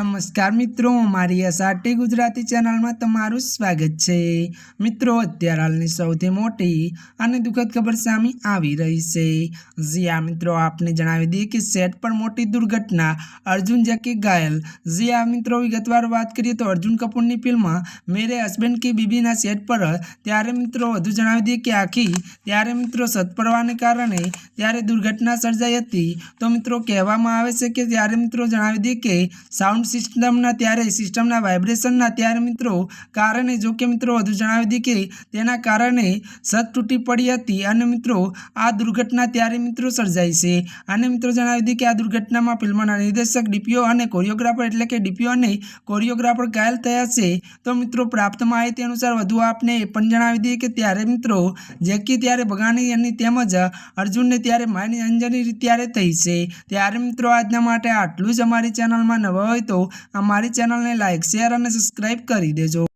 નમસ્કાર મિત્રો, મારી એસઆરટી ગુજરાતી ચેનલમાં તમારું સ્વાગત છે. મિત્રો, અત્યારે હાલની સૌથી મોટી અને દુઃખદ ખબર સામે આવી રહી છે. જી આ મિત્રો, આપને જણાવી દઈએ કે સેટ પર મોટી દુર્ઘટના અર્જુન જેકી ઘાયલ. જી મિત્રો, વિગતવાર વાત કરીએ તો અર્જુન કપૂરની ફિલ્મ મેરે હસબેન્ડ કી બીબીના સેટ પર ત્યારે મિત્રો, વધુ જણાવી દઈએ કે આખી, ત્યારે મિત્રો, સત્પરવાને કારણે ત્યારે દુર્ઘટના સર્જાઈ હતી. તો મિત્રો, કહેવામાં આવે છે કે ત્યારે મિત્રો જણાવી દઈએ કે સાઉન્ડ સિસ્ટમના ત્યારે સિસ્ટમના વાઇબ્રેશનના ત્યારે મિત્રો, કારણે જો કે મિત્રો વધુ જણાવી દીધી કે તેના કારણે છત તૂટી પડી હતી અને મિત્રો આ દુર્ઘટના ત્યારે મિત્રો સર્જાઈ છે. અને મિત્રો જણાવી દીધી કે આ દુર્ઘટનામાં ફિલ્મના નિર્દેશક, ડીપીઓ અને કોરિયોગ્રાફર એટલે કે ડીપીઓ અને કોરિયોગ્રાફર ઘાયલ થયા છે. તો મિત્રો પ્રાપ્ત માહિતી અનુસાર વધુ આપને એ પણ જણાવી દઈએ કે ત્યારે મિત્રો જેકી ત્યારે ભગાની એની તેમજ અર્જુનને ત્યારે માની અંજની ત્યારે થઈ છે. ત્યારે મિત્રો આજના માટે આટલું જ અમારી ચેનલમાં નવા હોય તો અમારી ચેનલને લાઇક શેર અને સબસ્ક્રાઈબ કરી દેજો.